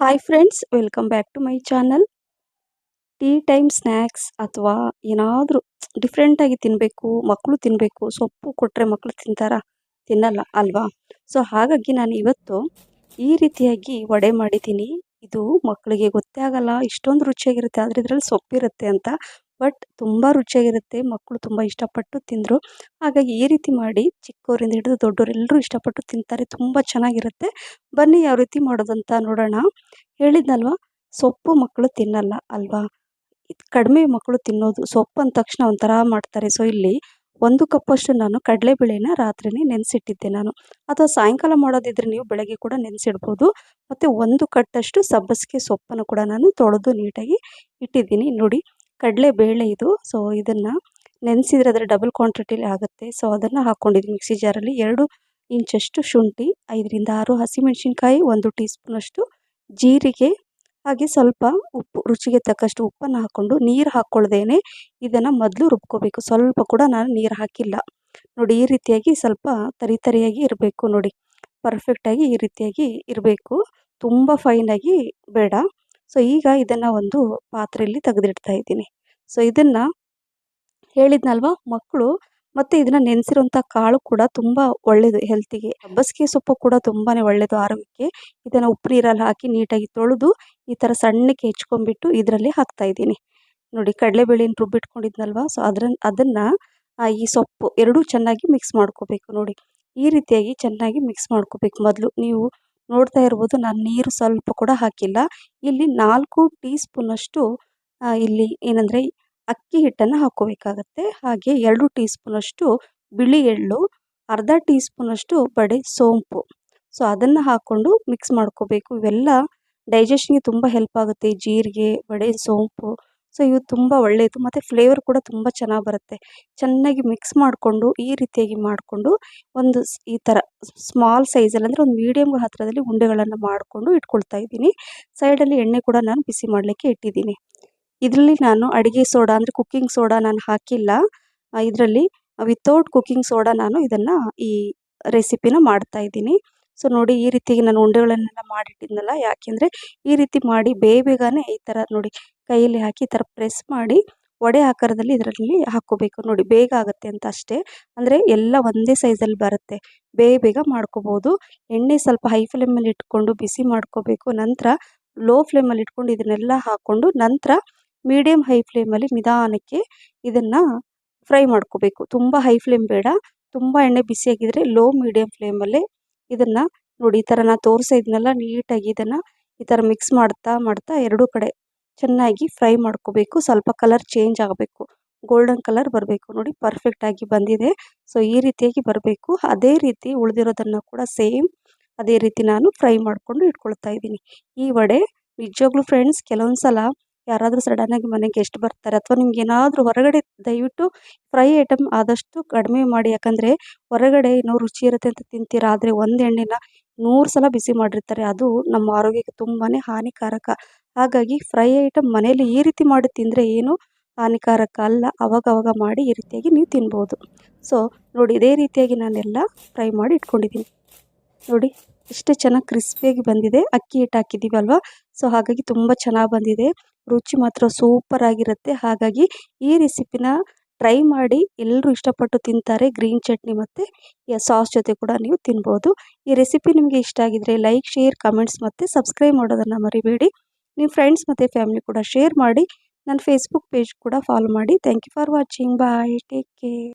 Hi friends welcome back to my channel tea time snacks ಅಥವಾ ಏನಾದರೂ ಡಿಫ್ರೆಂಟಾಗಿ ತಿನ್ನಬೇಕು ಮಕ್ಕಳು ತಿನ್ನಬೇಕು ಸೊಪ್ಪು ಕೊಟ್ಟರೆ ಮಕ್ಕಳು ತಿಂತಾರಾ? ತಿನ್ನಲ್ಲ ಅಲ್ವಾ? ಸೊ ಹಾಗಾಗಿ ನಾನು ಇವತ್ತು ಈ ರೀತಿಯಾಗಿ ವಡೆ ಮಾಡಿದ್ದೀನಿ. ಇದು ಮಕ್ಕಳಿಗೆ ಗೊತ್ತೇ ಆಗಲ್ಲ, ಇಷ್ಟೊಂದು ರುಚಿಯಾಗಿರುತ್ತೆ, ಆದರೆ ಇದರಲ್ಲಿ ಸೊಪ್ಪಿರುತ್ತೆ ಅಂತ. ಬಟ್ ತುಂಬ ರುಚಿಯಾಗಿರುತ್ತೆ. ಮಕ್ಕಳು ತುಂಬ ಇಷ್ಟಪಟ್ಟು ತಿಂದರು. ಹಾಗಾಗಿ ಈ ರೀತಿ ಮಾಡಿ ಚಿಕ್ಕವರಿಂದ ಹಿಡಿದು ದೊಡ್ಡವರೆಲ್ಲರೂ ಇಷ್ಟಪಟ್ಟು ತಿಂತಾರೆ. ತುಂಬ ಚೆನ್ನಾಗಿರುತ್ತೆ. ಬನ್ನಿ ಯಾವ ರೀತಿ ಮಾಡೋದಂತ ನೋಡೋಣ. ಹೇಳಿದ್ನಲ್ವ? ಸೊಪ್ಪು ಮಕ್ಕಳು ತಿನ್ನಲ್ಲ ಅಲ್ವಾ? ಕಡಿಮೆ ಮಕ್ಕಳು ತಿನ್ನೋದು ಸೊಪ್ಪು ಅಂದ ತಕ್ಷಣ ಒಂಥರ ಮಾಡ್ತಾರೆ. ಸೊ, ಇಲ್ಲಿ ಒಂದು ಕಪ್ಪಷ್ಟು ನಾನು ಕಡಲೆಬೇಳೆನ ರಾತ್ರಿನೇ ನೆನೆಸಿಟ್ಟಿದ್ದೆ ನಾನು. ಅಥವಾ ಸಾಯಂಕಾಲ ಮಾಡೋದಿದ್ರೆ ನೀವು ಬೆಳಗ್ಗೆ ಕೂಡ ನೆನೆಸಿಡ್ಬೋದು. ಮತ್ತು ಒಂದು ಕಟ್ಟಷ್ಟು ಸಬ್ಬಸಿಗೆ ಸೊಪ್ಪನ್ನು ಕೂಡ ನಾನು ತೊಳೆದು ನೀಟಾಗಿ ಇಟ್ಟಿದ್ದೀನಿ. ನೋಡಿ ಕಡಲೆಬೇಳೆ ಇದು. ಸೊ ಇದನ್ನು ನೆನೆಸಿದ್ರೆ ಅದರ ಡಬಲ್ ಕ್ವಾಂಟಿಟಿಲಿ ಆಗುತ್ತೆ. ಸೊ ಅದನ್ನು ಹಾಕ್ಕೊಂಡಿದ್ದೀನಿ ಮಿಕ್ಸಿ ಜಾರಲ್ಲಿ ಎರಡು ಇಂಚಷ್ಟು ಶುಂಠಿ, ಐದರಿಂದ ಆರು ಹಸಿಮೆಣಸಿನ್ಕಾಯಿ, ಒಂದು ಟೀ ಸ್ಪೂನಷ್ಟು ಜೀರಿಗೆ, ಹಾಗೆ ಸ್ವಲ್ಪ ಉಪ್ಪು, ರುಚಿಗೆ ತಕ್ಕಷ್ಟು ಉಪ್ಪನ್ನು ಹಾಕ್ಕೊಂಡು ನೀರು ಹಾಕ್ಕೊಳ್ದೇನೆ ಇದನ್ನು ಮೊದಲು ರುಬ್ಕೋಬೇಕು. ಸ್ವಲ್ಪ ಕೂಡ ನಾನು ನೀರು ಹಾಕಿಲ್ಲ. ನೋಡಿ, ಈ ರೀತಿಯಾಗಿ ಸ್ವಲ್ಪ ತರಿ ತರಿಯಾಗಿ ಇರಬೇಕು ನೋಡಿ. ಪರ್ಫೆಕ್ಟಾಗಿ ಈ ರೀತಿಯಾಗಿ ಇರಬೇಕು. ತುಂಬ ಫೈನಾಗಿ ಬೇಡ. ಸೊ ಈಗ ಇದನ್ನು ಒಂದು ಪಾತ್ರೆಯಲ್ಲಿ ತೆಗೆದಿಡ್ತಾ ಇದ್ದೀನಿ. ಸೊ ಇದನ್ನು ಹೇಳಿದ್ನಲ್ವ ಮಕ್ಕಳು ಮತ್ತು ಇದನ್ನು ನೆನೆಸಿರುವಂಥ ಕಾಳು ಕೂಡ ತುಂಬ ಒಳ್ಳೆಯದು ಹೆಲ್ತಿಗೆ ಬಸಿಗೆ ಸೊಪ್ಪು ಕೂಡ ತುಂಬಾ ಒಳ್ಳೆಯದು ಆರೋಗ್ಯಕ್ಕೆ. ಇದನ್ನು ಉಪ್ಪು ನೀರಲ್ಲಿ ಹಾಕಿ ನೀಟಾಗಿ ತೊಳೆದು ಈ ಥರ ಸಣ್ಣಕ್ಕೆ ಹೆಚ್ಕೊಂಡ್ಬಿಟ್ಟು ಇದರಲ್ಲಿ ಹಾಕ್ತಾ ಇದ್ದೀನಿ. ನೋಡಿ, ಕಡಲೆಬೇಳೆನ ರುಬ್ಬಿಟ್ಕೊಂಡಿದ್ನಲ್ವ ಸೊ ಅದ್ರ, ಅದನ್ನು ಈ ಸೊಪ್ಪು ಎರಡೂ ಚೆನ್ನಾಗಿ ಮಿಕ್ಸ್ ಮಾಡ್ಕೋಬೇಕು ನೋಡಿ. ಈ ರೀತಿಯಾಗಿ ಚೆನ್ನಾಗಿ ಮಿಕ್ಸ್ ಮಾಡ್ಕೋಬೇಕು. ಮೊದಲು ನೀವು ನೋಡ್ತಾ ಇರ್ಬೋದು. ನಾನು ನೀರು ಸ್ವಲ್ಪ ಕೂಡ ಹಾಕಿಲ್ಲ. ಇಲ್ಲಿ ನಾಲ್ಕು ಟೀ ಸ್ಪೂನಷ್ಟು ಇಲ್ಲಿ ಏನಂದರೆ ಅಕ್ಕಿ ಹಿಟ್ಟನ್ನು ಹಾಕ್ಕೋಬೇಕಾಗತ್ತೆ. ಹಾಗೆ ಎರಡು ಟೀ ಸ್ಪೂನಷ್ಟು ಬಿಳಿ ಎಳ್ಳು, ಅರ್ಧ ಟೀ ಸ್ಪೂನಷ್ಟು ಬಡೆ ಸೋಂಪು. ಸೊ, ಅದನ್ನು ಹಾಕ್ಕೊಂಡು ಮಿಕ್ಸ್ ಮಾಡ್ಕೋಬೇಕು. ಇವೆಲ್ಲ ಡೈಜೆಷನ್ಗೆ ತುಂಬ ಹೆಲ್ಪ್ ಆಗುತ್ತೆ. ಜೀರಿಗೆ, ಬಡೆ ಸೋಂಪು. ಸೊ, ಇವು ತುಂಬ ಒಳ್ಳೆಯದು ಮತ್ತು ಫ್ಲೇವರ್ ಕೂಡ ತುಂಬ ಚೆನ್ನಾಗಿ ಬರುತ್ತೆ. ಚೆನ್ನಾಗಿ ಮಿಕ್ಸ್ ಮಾಡಿಕೊಂಡು, ಈ ರೀತಿಯಾಗಿ ಮಾಡಿಕೊಂಡು, ಒಂದು ಈ ಥರ ಸ್ಮಾಲ್ ಸೈಜಲ್ಲಿ ಅಂದರೆ ಒಂದು ಮೀಡಿಯಮ್ ಹತ್ತಿರದಲ್ಲಿ ಉಂಡೆಗಳನ್ನು ಮಾಡಿಕೊಂಡು ಇಟ್ಕೊಳ್ತಾ ಇದ್ದೀನಿ. ಸೈಡಲ್ಲಿ ಎಣ್ಣೆ ಕೂಡ ನಾನು ಬಿಸಿ ಮಾಡಲಿಕ್ಕೆ ಇಟ್ಟಿದ್ದೀನಿ. ಇದರಲ್ಲಿ ನಾನು ಅಡುಗೆ ಸೋಡಾ ಅಂದರೆ ಕುಕ್ಕಿಂಗ್ ಸೋಡಾ ನಾನು ಹಾಕಿಲ್ಲ. ಇದರಲ್ಲಿ ವಿತೌಟ್ ಕುಕ್ಕಿಂಗ್ ಸೋಡಾ ನಾನು ಇದನ್ನು ಈ ರೆಸಿಪಿನ ಮಾಡ್ತಾ ಇದ್ದೀನಿ. ಸೊ, ನೋಡಿ ಈ ರೀತಿಯಾಗಿ ನಾನು ಉಂಡೆಗಳನ್ನೆಲ್ಲ ಮಾಡಿಟ್ಟಿದ್ನಲ್ಲ, ಯಾಕೆಂದರೆ ಈ ರೀತಿ ಮಾಡಿ ಬೇಗ ಬೇಗನೆ ಈ ಥರ ನೋಡಿ ಕೈಯಲ್ಲಿ ಹಾಕಿ ಈ ಥರ ಪ್ರೆಸ್ ಮಾಡಿ ವಡೆ ಆಕಾರದಲ್ಲಿ ಇದರಲ್ಲಿ ಹಾಕ್ಕೋಬೇಕು. ನೋಡಿ, ಬೇಗ ಆಗುತ್ತೆ ಅಂತ ಅಷ್ಟೇ. ಅಂದರೆ ಎಲ್ಲ ಒಂದೇ ಸೈಜಲ್ಲಿ ಬರುತ್ತೆ. ಬೇಗ ಬೇಗ ಮಾಡ್ಕೋಬೋದು. ಎಣ್ಣೆ ಸ್ವಲ್ಪ ಹೈ ಫ್ಲೇಮಲ್ಲಿ ಇಟ್ಕೊಂಡು ಬಿಸಿ ಮಾಡ್ಕೋಬೇಕು. ನಂತರ ಲೋ ಫ್ಲೇಮಲ್ಲಿ ಇಟ್ಕೊಂಡು ಇದನ್ನೆಲ್ಲ ಹಾಕ್ಕೊಂಡು ನಂತರ ಮೀಡಿಯಮ್ ಹೈ ಫ್ಲೇಮಲ್ಲಿ ನಿಧಾನಕ್ಕೆ ಇದನ್ನು ಫ್ರೈ ಮಾಡ್ಕೋಬೇಕು. ತುಂಬ ಹೈ ಫ್ಲೇಮ್ ಬೇಡ. ತುಂಬ ಎಣ್ಣೆ ಬಿಸಿಯಾಗಿದ್ದರೆ ಲೋ ಮೀಡಿಯಮ್ ಫ್ಲೇಮಲ್ಲೇ ಇದನ್ನು ನೋಡಿ, ಈ ಥರ ನಾನು ತೋರಿಸಿದ್ನೆಲ್ಲ ನೀಟಾಗಿ ಇದನ್ನು ಈ ಥರ ಮಿಕ್ಸ್ ಮಾಡ್ತಾ ಮಾಡ್ತಾ ಎರಡೂ ಕಡೆ ಚೆನ್ನಾಗಿ ಫ್ರೈ ಮಾಡ್ಕೋಬೇಕು. ಸ್ವಲ್ಪ ಕಲರ್ ಚೇಂಜ್ ಆಗಬೇಕು. ಗೋಲ್ಡನ್ ಕಲರ್ ಬರಬೇಕು. ನೋಡಿ ಪರ್ಫೆಕ್ಟಾಗಿ ಬಂದಿದೆ. ಸೊ, ಈ ರೀತಿಯಾಗಿ ಬರಬೇಕು. ಅದೇ ರೀತಿ ಉಳಿದಿರೋದನ್ನು ಕೂಡ ಸೇಮ್ ಅದೇ ರೀತಿ ನಾನು ಫ್ರೈ ಮಾಡಿಕೊಂಡು ಇಟ್ಕೊಳ್ತಾ ಇದ್ದೀನಿ. ಈ ವಡೆ ನಿಜವಾಗ್ಲೂ ಫ್ರೆಂಡ್ಸ್ ಕೆಲವೊಂದು ಸಲ ಯಾರಾದರೂ ಸಡನ್ನಾಗಿ ಮನೆಗೆ ಗೆಸ್ಟ್ ಬರ್ತಾರೆ ಅಥವಾ ನಿಮ್ಗೆ ಏನಾದರೂ ಹೊರಗಡೆ ದಯವಿಟ್ಟು ಫ್ರೈ ಐಟಮ್ ಆದಷ್ಟು ಕಡಿಮೆ ಮಾಡಿ. ಯಾಕಂದರೆ ಹೊರಗಡೆ ಏನೋ ರುಚಿ ಇರುತ್ತೆ ಅಂತ ತಿಂತೀರ? ಆದರೆ ಒಂದು ಎಣ್ಣೆನ ನೂರು ಸಲ ಬಿಸಿ ಮಾಡಿರ್ತಾರೆ. ಅದು ನಮ್ಮ ಆರೋಗ್ಯಕ್ಕೆ ತುಂಬಾ ಹಾನಿಕಾರಕ. ಹಾಗಾಗಿ ಫ್ರೈ ಐಟಮ್ ಮನೇಲಿ ಈ ರೀತಿ ಮಾಡಿ ತಿಂದರೆ ಏನು ಹಾನಿಕಾರಕ ಅಲ್ಲ, ಅವಾಗವಾಗ ಮಾಡಿ ಈ ರೀತಿಯಾಗಿ ನೀವು ತಿನ್ಬೋದು. ಸೊ ನೋಡಿ ಇದೇ ರೀತಿಯಾಗಿ ನಾನೆಲ್ಲ ಫ್ರೈ ಮಾಡಿ ಇಟ್ಕೊಂಡಿದ್ದೀನಿ. ನೋಡಿ, ಎಷ್ಟು ಚೆನ್ನಾಗಿ ಕ್ರಿಸ್ಪಿಯಾಗಿ ಬಂದಿದೆ. ಅಕ್ಕಿ ಹಿಟ್ಟು ಹಾಕಿದ್ದೀವಲ್ವ ಸೊ ಹಾಗಾಗಿ ತುಂಬ ಚೆನ್ನಾಗಿ ಬಂದಿದೆ. ರುಚಿ ಮಾತ್ರ ಸೂಪರ್ ಆಗಿರುತ್ತೆ. ಹಾಗಾಗಿ ಈ ರೆಸಿಪಿನ ಟ್ರೈ ಮಾಡಿ ಎಲ್ಲರೂ ಇಷ್ಟಪಟ್ಟು ತಿಂತಾರೆ. ಗ್ರೀನ್ ಚಟ್ನಿ ಮತ್ತು ಸಾಸ್ ಜೊತೆ ಕೂಡ ನೀವು ತಿನ್ಬೋದು. ಈ ರೆಸಿಪಿ ನಿಮಗೆ ಇಷ್ಟ ಆಗಿದ್ರೆ ಲೈಕ್, ಶೇರ್, ಕಮೆಂಟ್ಸ್ ಮತ್ತು ಸಬ್ಸ್ಕ್ರೈಬ್ ಮಾಡೋದನ್ನು ಮರಿಬೇಡಿ. ನಿಮ್ಮ ಫ್ರೆಂಡ್ಸ್ ಮತ್ತು ಫ್ಯಾಮಿಲಿ ಕೂಡ ಶೇರ್ ಮಾಡಿ, ನನ್ನ ಫೇಸ್ಬುಕ್ ಪೇಜ್ ಕೂಡ ಫಾಲೋ ಮಾಡಿ. Thank you for watching bye take care